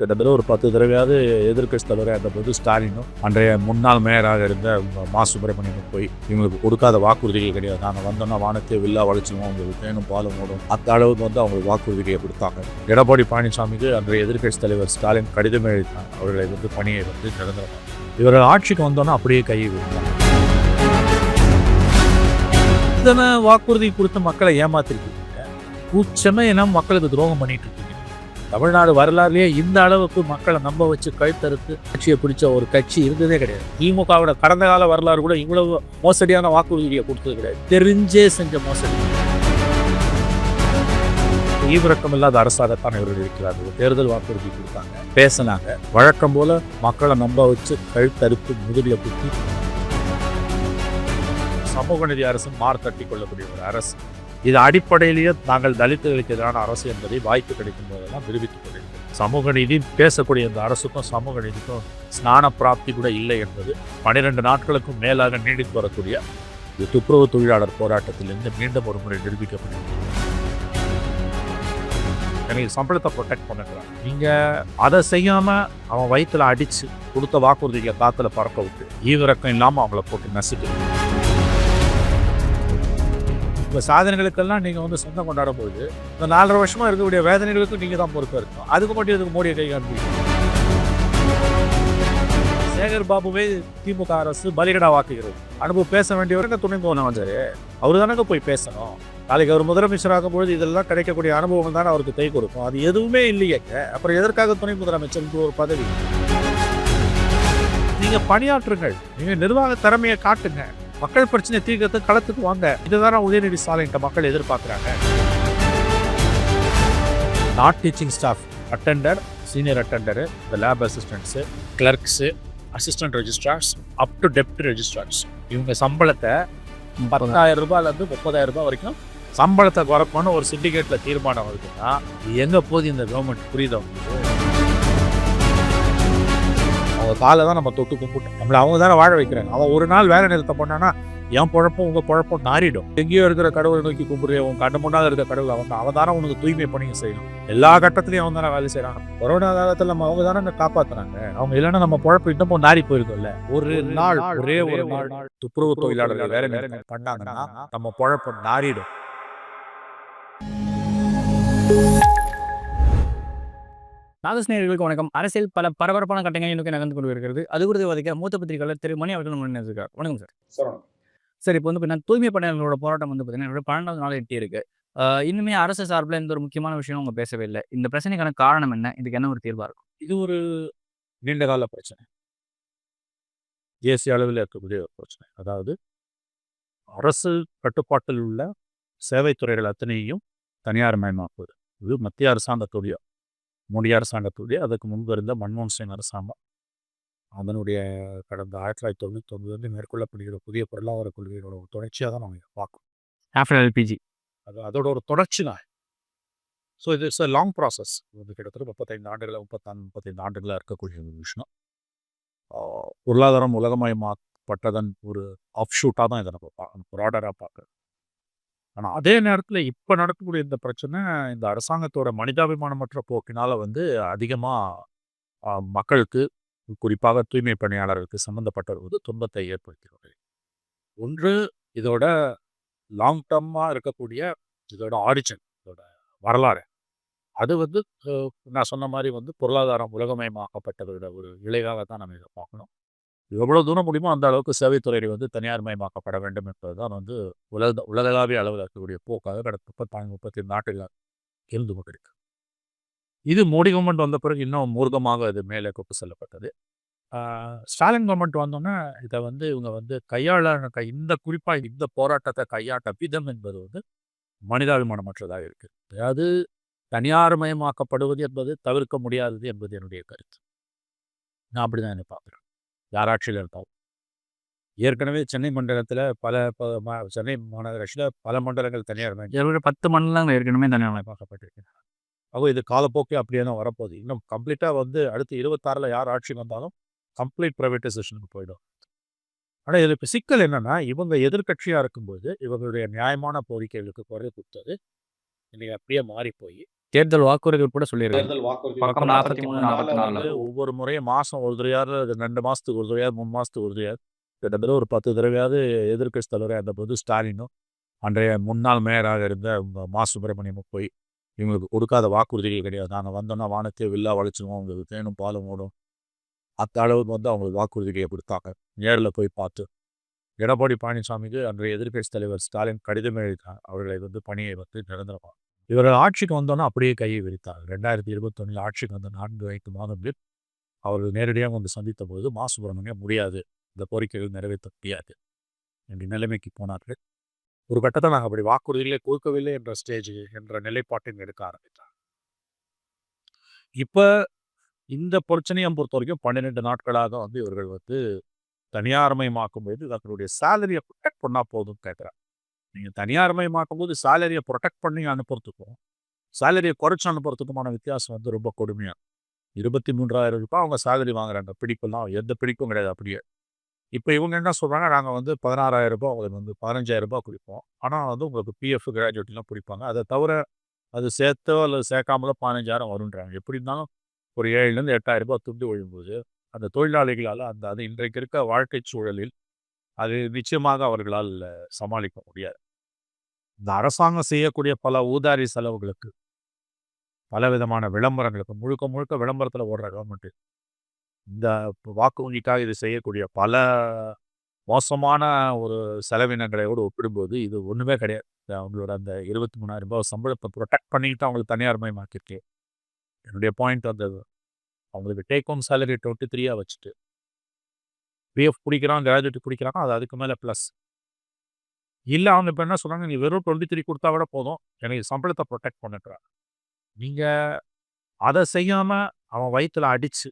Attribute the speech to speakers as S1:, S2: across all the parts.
S1: கிட்டத்தட்ட ஒரு பத்து தடவையாவது எதிர்க்கட்சி தலைவராக இருந்தபோது ஸ்டாலினும் அன்றைய முன்னாள் மேயராக இருந்த மா. சுப்பிரமணியனும் போய் இவங்களுக்கு கொடுக்காத வாக்குறுதிகள் கிடையாது. நாங்கள் வந்தோம்னா வானத்தை வில்லா வளைச்சிருவோம் உங்களுக்கு தேனும் பாலும் ஓடும் அந்த அளவுக்கு வந்து அவங்களுக்கு வாக்குறுதியை கொடுத்தாங்க. எடப்பாடி பழனிசாமிக்கு அன்றைய எதிர்க்கட்சி தலைவர் ஸ்டாலின் கடிதம் எழுதினார். அவர்களை வந்து பணியை வந்து நிரந்தரமாக இவர்கள் ஆட்சிக்கு வந்தோன்னா அப்படியே கையை விடுவாங்க இத்தனை வாக்குறுதி கொடுத்து மக்களை ஏமாத்திருக்கீங்க. கூச்சமே என்ன மக்களுக்கு துரோகம் பண்ணிட்டு இருக்கு தமிழ்நாடு வரலாறுலேயே இந்த அளவுக்கு மக்களை நம்ப வச்சு கழுத்தறுத்து கட்சியை பிடிச்ச ஒரு கட்சி இருந்ததே கிடையாது. திமுகவோட கடந்த கால வரலாறு கூட இவ்வளவு மோசடியான வாக்குறுதியை கொடுத்தது கிடையாது. தெரிஞ்சே செஞ்ச மோசடி. ஈவிரக்கம் இல்லாத அரசாகத்தான் இவர்கள் இருக்கிறார்கள். தேர்தல் வாக்குறுதி கொடுத்தாங்க பேசினாங்க. வழக்கம் போல மக்களை நம்ப வச்சு கழுத்தறுத்து முதுகில குத்தி சமூக நீதி அரசு மாறு தட்டி கொள்ளக்கூடிய ஒரு அரசு. இது அடிப்படையிலேயே நாங்கள் தலித்துகளுக்கு எதிரான அரசு என்பதை வாய்ப்பு கிடைக்கும் போதெல்லாம் விரும்பித்துக் கொண்டிருக்கிறோம் சமூக நீதி பேசக்கூடிய இந்த அரசுக்கும் சமூக நீதிக்கும் ஸ்நான பிராப்தி கூட இல்லை என்பது பனிரெண்டு நாட்களுக்கும் மேலாக நீடித்து வரக்கூடிய இது துப்புரவு தொழிலாளர் போராட்டத்திலிருந்து மீண்டும் ஒரு முறை நிரூபிக்கப்படுகிறது எனக்கு சம்பளத்தை ப்ரொடெக்ட் பண்ணுறான் நீங்கள் அதை செய்யாமல் அவன் வயிற்றில் அடித்து கொடுத்த வாக்குறுதிகளை காற்றுல பறக்க விட்டு ஈவிரக்கம் இல்லாமல் அவங்கள போட்டு நசுக்கு. இப்போ சாதனைகளுக்கெல்லாம் நீங்கள் வந்து சொந்தம் கொண்டாடும் போது இந்த நாலரை வருஷமாக இருக்கக்கூடிய வேதனைகளுக்கும் நீங்கள் தான் பொறுப்பாக இருக்கும் அதுக்கு மட்டும் இதுக்கு மோடியை கை காண்பீங்க? சேகர் பாபுவே திமுக அரசு பலிகடா வாக்குகிறது அனுபவம் பேச வேண்டியவருங்க துணை போனவன் சரி அவர் தானங்க போய் பேசணும். நாளைக்கு அவர் முதலமைச்சராகும் பொழுது இதெல்லாம் கிடைக்கக்கூடிய அனுபவம் தானே அவருக்கு கை கொடுக்கும். அது எதுவுமே இல்லையே. அப்புறம் எதற்காக துணை முதலமைச்சர் ஒரு பதவி? நீங்கள் பணியாற்றுங்கள். நீங்கள் நிர்வாக திறமையை காட்டுங்க. மக்கள் பிரச்சனை தீர்க்கறது களத்துக்கு வாங்க. இதுதானே உதயநிதி ஸ்டாலின் மக்கள் எதிர்பார்க்குறாங்க. Not teaching staff attender senior attender இந்த lab assistants clerks assistant registrars up to deputy registrars இவங்க சம்பளத்தை பத்தாயிரம் ரூபாயிலேருந்து முப்பதாயிரம் ரூபாய் வரைக்கும் சம்பளத்தை குறைப்போன்னு ஒரு சிண்டிகேட்டில் தீர்மானம் வருதுன்னா எங்கே போகுது இந்த கவர்மெண்ட் புரியுதா உங்களுக்கு? அவங்க காலை தான் நம்ம தொட்டு கும்பிட்டு நம்மளை அவங்க தானே வாழ வைக்கிறாங்க. அவன் ஒரு நாள் வேலை நிறுத்தம் பண்ணானா என் குழப்பம் உங்க குழப்பம் நாரிடும் எங்கேயோ இருக்கிற கடவுளை நோக்கி கும்பிடுற உன் கண்ணு முன்னாடி இருக்கிற கடவுள் அவன் அவன் தானே உனக்கு தூய்மை பணியை செய்யணும். எல்லா கட்டத்திலையும் அவன் தானே வேலை செய்யறான். கொரோனா காலத்துல நம்ம அவங்க தானே காப்பாத்துறாங்க? அவங்க இல்லைன்னா நம்ம குழப்பம் இன்னமும் நாரி போயிருக்கோம்ல. ஒரு நாள் ஒரே ஒரு நாள் துப்புரவு தொழிலாளர்கள் வேலை நிறுத்தம் பண்ணாங்கன்னா நம்ம குழப்பம் நாரிடும்
S2: நாகஸ்நேயர்களுக்கு வணக்கம். அரசியல் பல பரபரப்பான கட்டங்களை நோக்கி நகர்ந்து கொண்டு வருகிறது. அது குறித்து வதைக்க மூத்த பத்திரிகையாளர் திரு மணி அவர்கள் நம்ம இருக்கார் வணக்கம் சார். சார் இப்போ வந்து பார்த்தீங்கன்னா தூய்மை பணியாளர்களோட போராட்டம் வந்து பார்த்தீங்கன்னா பன்னெண்டாவது நாள் எட்டி இருக்கு. இன்னுமே அரசு சார்பில் இந்த ஒரு முக்கியமான விஷயம் அவங்க பேசவே இல்லை. இந்த பிரச்சனைக்கான காரணம் என்ன? இதுக்கு என்ன ஒரு தீர்வா இருக்கும்?
S1: இது ஒரு நீண்டகால பிரச்சனை. தேசிய அளவில் இருக்கக்கூடிய ஒரு பிரச்சனை. அதாவது அரசு கட்டுப்பாட்டில் உள்ள சேவைத்துறைகள் அத்தனையும் தனியார் மயமாக்குவது. இது மத்திய அரசாங்கத்துடைய மோடி அரசாங்கத்துடைய அதுக்கு முன்பு இருந்த மன்மோகன் சிங் அரசாங்கம். அதனுடைய கடந்த ஆயிரத்தி தொள்ளாயிரத்தி தொண்ணூற்றி ஒன்பதுலேருந்து மேற்கொள்ளப்படுகிற புதிய பொருளாதார கொள்கைகளோட ஒரு தொடர்ச்சியாக தான் நம்ம பார்க்கணும்
S2: ஆஃப்டர் எல்பிஜி
S1: அது அதோட ஒரு தொடர்ச்சி தான். ஸோ இது இட்ஸ் அ லாங் ப்ராசஸ் இது கிட்டத்தட்ட முப்பத்தைந்து ஆண்டுகள் முப்பத்தாறு முப்பத்தைந்து ஆண்டுகளாக இருக்கக்கூடிய ஒரு விஷயம். பொருளாதாரம் உலகமயமாக்கப்பட்டதன் ஒரு ஆஃப் ஷூட்டாக தான் இதை நம்ம பார்க்கணும் ப்ராடராக பார்க்க ஆனால் அதே நேரத்தில் இப்போ நடக்கக்கூடிய இந்த பிரச்சனை இந்த அரசாங்கத்தோட மனிதாபிமானமற்ற போக்கினால் வந்து அதிகமாக மக்களுக்கு குறிப்பாக தூய்மை பணியாளர்களுக்கு சம்மந்தப்பட்ட ஒரு துன்பத்தை ஏற்படுத்துகிறது ஒன்று இதோட லாங் டர்மாக இருக்கக்கூடிய இதோட ஆரிஜன் இதோட வரலாறு. அது வந்து நான் சொன்ன மாதிரி வந்து பொருளாதாரம் உலகமயமாக்கப்பட்டதோட ஒரு விளைவாக தான் நம்ம இதை பார்க்கணும். எவ்வளோ தூரம் முடியுமோ அந்த அளவுக்கு சேவைத்துறை வந்து தனியார் மயமாக்கப்பட வேண்டும் என்பதுதான் வந்து உலக உலகளாவிய அளவில் இருக்கக்கூடிய போக்காக கடந்த முப்பத்தாறு முப்பத்தி நாட்டுகள் இருந்து கொண்டிருக்கு. இது மோடி கவர்மெண்ட் வந்த பிறகு இன்னும் மூர்க்கமாக அது மேலே கொண்டு செல்லப்பட்டது. ஸ்டாலின் கவர்மெண்ட் வந்தோன்னே இதை வந்து இவங்க வந்து கையாள கை- இந்த குறிப்பாக இந்த போராட்டத்தை கையாட்ட விதம் என்பது வந்து மனிதாபிமானமற்றதாக இருக்கு. அதாவது தனியார் மயமாக்கப்படுவது என்பது தவிர்க்க முடியாதது என்பது என்னுடைய கருத்து. நான் அப்படிதான் என்ன பார்க்குறேன். யார் ஆட்சியில் இருந்தாலும் ஏற்கனவே சென்னை மண்டலத்தில் பல ப- ம- சென்னை மாநகராட்சியில் பல மண்டலங்கள் தனியார் மயம்
S2: இருபது பத்து மணிலாம் ஏற்கனவே தனியாக
S1: மயமாக்கப்பட்டிருக்கு அப்போ இது காலப்போக்கே அப்படியே தான் வரப்போகுது. இன்னும் கம்ப்ளீட்டாக வந்து அடுத்து இருபத்தாறில் யார் ஆட்சி வந்தாலும் கம்ப்ளீட் ப்ரைவேட்டைசேஷனுக்கு போயிடும். ஆனால் இதில் இப்போ சிக்கல் என்னன்னா இவங்க எதிர்க்கட்சியாக இருக்கும்போது இவங்களுடைய நியாயமான கோரிக்கைகளுக்கு குரல் கொடுத்தது இன்னைக்கு அப்படியே மாறி போய்
S2: தேர்தல் வாக்குறுதி கூட சொல்லியிருக்காங்க.
S1: தேர்தல் வாக்குறுதி
S2: பக்கம் 43, 44.
S1: வந்து ஒவ்வொரு முறையும் மாசம் ஒரு தடவையாவது ரெண்டு மாசத்துக்கு ஒரு தடவையாவது மூணு மாசத்துக்கு ஒரு தடவையாவது கிட்டத்தட்ட ஒரு பத்து தடவையாவது எதிர்க்கட்சி தலைவராக இருந்தபோது ஸ்டாலினும் அன்றைய முன்னாள் மேயராக இருந்த ம- சுப்பிரமணியமும் போய் இவங்களுக்கு கொடுக்காத வாக்குறுதிகள் கிடையாது. நாங்கள் வந்தோம்னா வானத்தையே வில்லா வளைச்சிருவோம் உங்களுக்கு தேனும் பாலும் ஓடும். அத்த அளவுக்கு வந்து அவங்களுக்கு வாக்குறுதிகளை கொடுத்தாங்க. நேரில் போய் பார்த்து. எடப்பாடி பழனிசாமிக்கு அன்றைய எதிர்க்கட்சி தலைவர் ஸ்டாலின் கடிதம் எழுதினார். அவர்களை வந்து பணியை வந்து நிரந்தரமாக இவர்கள் ஆட்சிக்கு வந்தோன்னா அப்படியே கையை விரித்தார் ரெண்டாயிரத்தி இருபத்தொன்னில் ஆட்சிக்கு வந்த நான்கு ஐந்து மாதங்களில் அவர்கள் நேரடியாக வந்து சந்தித்த போது மா சுப்பிரமணியம் முடியாது. இந்த கோரிக்கைகள் நிறைவேற்ற முடியாது என்ற நிலைமைக்கு போனார்கள். ஒரு கட்டத்தை நாங்கள் அப்படி வாக்குறுதிகளே கொடுக்கவில்லை என்ற ஸ்டேஜ் என்ற நிலைப்பாட்டையும் எடுக்க ஆரம்பித்தார் இப்போ இந்த பிரச்சனையை பொறுத்த வரைக்கும் பன்னிரெண்டு நாட்களாக வந்து இவர்கள் வந்து தனியார்மயமாக்கும் போது தங்களுடைய சேலரியை ப்ரொடெக்ட் பண்ணால் போதும் கேட்குறாங்க. நீங்கள் தனியார்மயமாக்கும் போது சேலரியை ப்ரொடெக்ட் பண்ணி அனுப்புறதுக்கும் சேலரியை குறைச்சி அனுப்புறதுக்குமான வித்தியாசம் வந்து ரொம்ப கொடுமையாக இருபத்தி மூன்றாயிரம் ரூபாய் அவங்க சேலரி வாங்குறாங்க. பிடிப்பெல்லாம் எந்த பிடிப்பும் கிடையாது அப்படியே. இப்போ இவங்க என்ன சொல்கிறாங்க நாங்கள் வந்து பதினாறாயிரம் ரூபாய் உங்களுக்கு வந்து பதினஞ்சாயிரம் ரூபாய் கொடுப்போம். ஆனால் வந்து உங்களுக்கு பிஎஃப் கிராஜுவேட்லாம் பிடிப்பாங்க. அதை தவிர அது சேர்த்தோ அல்லது சேர்க்காமலோ பதினஞ்சாயிரம் வருன்றாங்க எப்படி இருந்தாலும் ஒரு ஏழுலேருந்து எட்டாயிரம் ரூபாய் துண்டு ஒழும்போது அந்த தொழிலாளிகளால் அந்த அது இன்றைக்கு இருக்க வாழ்க்கை சூழலில் அது நிச்சயமாக அவர்களால் சமாளிக்க முடியாது. இந்த அரசாங்கம் செய்யக்கூடிய பல ஊதாரி செலவுகளுக்கு பல விதமான விளம்பரங்களுக்கு முழுக்க முழுக்க விளம்பரத்தில் ஓடுற கவர்மெண்ட்டு இந்த வாக்கு வங்கிக்காக இது செய்யக்கூடிய பல மோசமான ஒரு செலவினங்களையோடு ஒப்பிடும்போது இது ஒன்றுமே கிடையாது. அவங்களோட அந்த இருபத்தி மூணாயிரம் ரூபாய் சம்பளத்தை ப்ரொடெக்ட் பண்ணிக்கிட்டு அவங்களுக்கு தனியார் மயமாக்கிருக்கேன் என்னுடைய பாயிண்ட் அந்த அவங்களுக்கு டேக் ஹோம் சேலரி டுவெண்ட்டி த்ரீயாக வச்சுட்டு பிஎஃப் பிடிக்கிறான் கிராஜுவேட் பிடிக்கிறாங்க அது அதுக்கு மேலே ப்ளஸ் இல்லை அவங்க இப்போ என்ன சொல்கிறாங்க நீ வெறும் டுவெண்ட்டி த்ரீ கொடுத்தா விட போதும். எனக்கு சம்பளத்தை ப்ரொடெக்ட் பண்ணிட்டுறாங்க நீங்கள் அதை செய்யாமல் அவன் வயிற்றில் அடித்து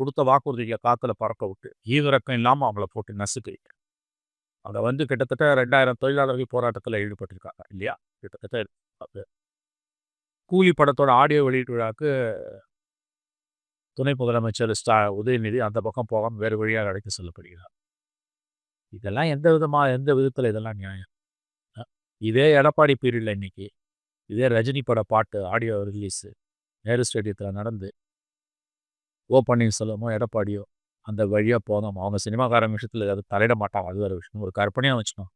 S1: கொடுத்த வாக்குறுதியை காற்றுல பறக்க விட்டு ஈவிரக்கம் இல்லாமல் அவங்கள போட்டு நசுக்கிறீங்க. அதை வந்து கிட்டத்தட்ட ரெண்டாயிரம் தொழிலாளர்கள் போராட்டத்தில் ஈடுபட்டிருக்காங்க இல்லையா? கிட்டத்தட்ட கூலி படத்தோட ஆடியோ வெளியீட்டு விழாக்கு துணை முதலமைச்சர் ஸ்டா உதயநிதி அந்த பக்கம் போகாமல் வேறு வழியாக அழைத்து செல்லப்படுகிறார். இதெல்லாம் எந்த விதமாக எந்த விதத்தில் இதெல்லாம் நியாயம்? இதே எடப்பாடி பீரியடில் இன்னைக்கு இதே ரஜினி பட பாட்டு ஆடியோ ரிலீஸு நேரு ஸ்டேடியத்தில் நடந்து ஓ பன்னீர்செல்வமோ எடப்பாடியோ அந்த வழியாக போனோம் அவங்க சினிமாக்கார விஷயத்தில் அது தலையிட மாட்டாங்க. அது வேறு விஷயம். ஒரு கற்பனையாக வச்சுனோம்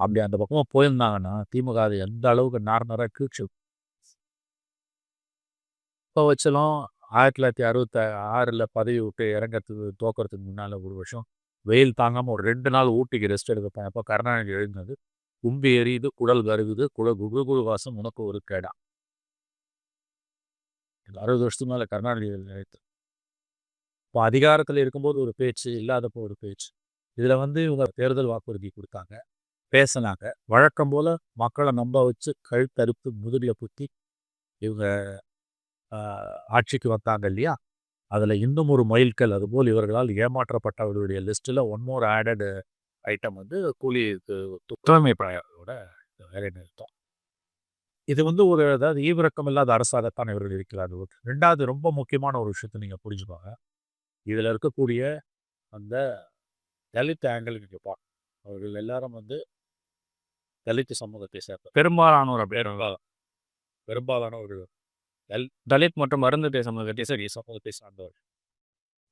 S1: அப்படி அந்த பக்கமாக போயிருந்தாங்கன்னா திமுக அது எந்த அளவுக்கு நார்னராக கீழ்ச்சி இப்போ வச்சலும் ஆயிரத்தி தொள்ளாயிரத்தி அறுபத்தி ஆறில் பதவி விட்டு இறங்கிறதுக்கு தோக்கிறதுக்கு முன்னால் ஒரு வருஷம் வெயில் தாங்காமல் ஒரு ரெண்டு நாள் ஊட்டிக்கு ரெஸ்ட் எடுக்கப்பேன் அப்போ கருணாநிதி எழுந்தது கும்பி எரியுது குடல் கருகுது குட குரு குடு வாசம் உனக்கு ஒரு கேடா. அறுபது வருஷத்துக்கு மேலே கருணாநிதி எழுத்து. இப்போ அதிகாரத்தில் இருக்கும்போது ஒரு பேச்சு இல்லாதப்போ ஒரு பேச்சு. இதில் வந்து இவங்க தேர்தல் வாக்குறுதி கொடுத்தாங்க. பேசினாங்க. வழக்கம் போல் மக்களை நம்ப வச்சு கழுத்தறுத்து முதுகில் புத்தி இவங்க ஆஹ், ஆட்சிக்கு வந்தாங்க இல்லையா? அதில் இன்னும் ஒரு மைல்கல் அதுபோல் இவர்களால் ஏமாற்றப்பட்டவர்களுடைய லிஸ்ட்டில் ஒன் மோர் ஆடடு ஐட்டம் வந்து கூலி து- தூய்மை வேலை நிறுத்தம். இது வந்து ஒரு அதாவது ஈவிரக்கம் இல்லாத அரசாகத்தான் இவர்கள் இருக்கிறார். ரெண்டாவது ரொம்ப முக்கியமான ஒரு விஷயத்தை நீங்கள் புரிஞ்சுப்பாங்க இதில் இருக்கக்கூடிய அந்த தலித் ஆங்கிள் நீங்கள் பார்க்கணும் அவர்கள் எல்லாரும் வந்து தலித் சமூகத்தை சேர்ந்த பெரும்பாலானோர் பேர் பெரும்பாலானவர்கள்
S2: தலித் மற்றும் மருந்து சமூகத்தை சரி
S1: சமூகத்தை சார்ந்தவர்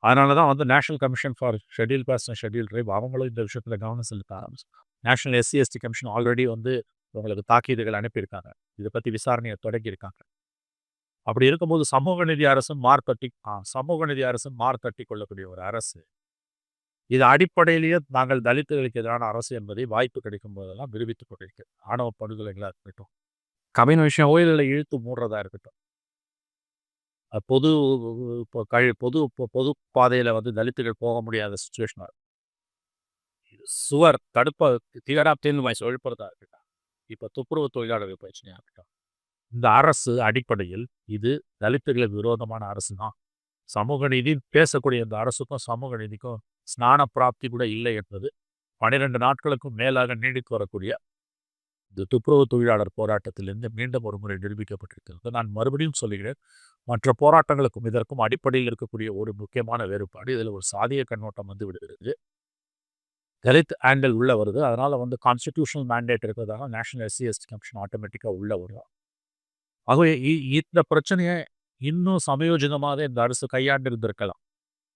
S1: அதனால தான் வந்து national commission for schedule person schedule tribe அவங்களும் இந்த விஷயத்தில் கவனம் செலுத்த ஆரம்பிச்சு national SC ST commission already வந்து உங்களுக்கு தாக்கீதுகள் அனுப்பியிருக்காங்க. இதை பற்றி விசாரணையை தொடங்கியிருக்காங்க அப்படி இருக்கும்போது சமூக நிதி அரசும் மார்த்தட்டி ஆ, சமூக நிதி அரசும் மார்த்தட்டி கொள்ளக்கூடிய ஒரு அரசு. இது அடிப்படையிலேயே நாங்கள் தலித்துகளுக்கு எதிரான அரசு என்பதை வாய்ப்பு கிடைக்கும் போதெல்லாம் விரும்பித்துக் கொண்டிருக்கு. ஆணவ படுகொலைகளாக இருக்கட்டும். கம்யூனிஷன் விஷயம் இழுத்து மூடுறதா இருக்கட்டும். பொது இப்போ கழி பொது பொது பாதையில் வந்து தலித்துகள் போக முடியாத சுச்சுவேஷனாக சுவர் தடுப்ப திகரா தேர்ந்து ஒழிப்புறதாக இருக்கட்டும். இப்போ துப்புரவு தொழிலாளர்கள் பிரச்சனையாக இருக்கட்டும். இந்த அரசு அடிப்படையில் இது தலித்துகளுக்கு விரோதமான அரசு தான் சமூக நீதி பேசக்கூடிய இந்த அரசுக்கும் சமூக நீதிக்கும் ஸ்நான பிராப்தி கூட இல்லை என்பது பன்னிரெண்டு நாட்களுக்கும் மேலாக நீடித்து வரக்கூடிய இந்த துப்புரவு தொழிலாளர் போராட்டத்திலிருந்து மீண்டும் ஒரு முறை நிரூபிக்கப்பட்டிருக்கிறது. நான் மறுபடியும் சொல்லுகிறேன் மற்ற போராட்டங்களுக்கும் இதற்கும் அடிப்படையில் இருக்கக்கூடிய ஒரு முக்கியமான வேறுபாடு இதில் ஒரு சாதிய கண்ணோட்டம் வந்து விடுகிறது. தலித் ஆங்கிள் உள்ள வருது. அதனால் வந்து கான்ஸ்டிடியூஷனல் மேண்டேட் இருக்கிறதால நேஷனல் எஸ்சி எஸ்டி கமிஷன் ஆட்டோமேட்டிக்காக உள்ள வரும் ஆகவே இ- இந்த பிரச்சனையை இன்னும் சமயோஜிதமாக இந்த அரசு கையாண்டு இருந்திருக்கலாம்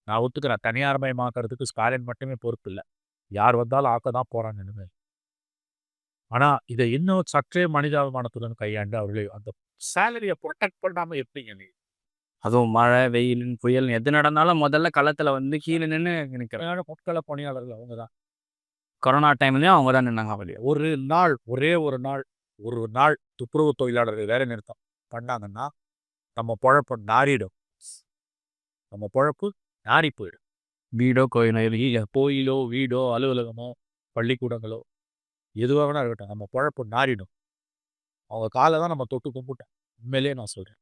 S1: நான் ஒத்துக்கிறேன். தனியார்மயமாக்குறதுக்கு ஸ்டாலின் மட்டுமே பொறுப்பு இல்லை யார் வந்தாலும் ஆக்க தான் போகிறாங்க இனிமேல். ஆனா இதை இன்னும் சற்றே மனிதாபிமானத்துடன் கையாண்டு அவர்களை அந்த சேலரியை ப்ரொடெக்ட் பண்ணாம எப்படிங்க நீ
S2: அதுவும் மழை வெயில் புயல் எது நடந்தாலும் முதல்ல களத்துல வந்து கீழே நின்று
S1: உண்மையான முட்கள பணியாளர்கள் அவங்க தான்.
S2: கொரோனா டைம்லயும் அவங்க தான் நின்னாங்க வெளியே.
S1: ஒரு நாள் ஒரே ஒரு நாள் ஒரு நாள் துப்புரவு தொழிலாளர்கள் வேலை நிறுத்தம் பண்ணாங்கன்னா நம்ம பொழப்பு நாறிடும். நம்ம பொழப்பு நாறி போயிடும்.
S2: வீடோ கோயிலோ
S1: கோயிலோ வீடோ அலுவலகமோ பள்ளிக்கூடங்களோ எதுவாக வேணா இருக்கட்டும். நம்ம பொழப்பு நாறிடும். அவங்க காலை தான் நம்ம தொட்டு கும்பிட்டேன் உண்மையிலேயே நான் சொல்கிறேன்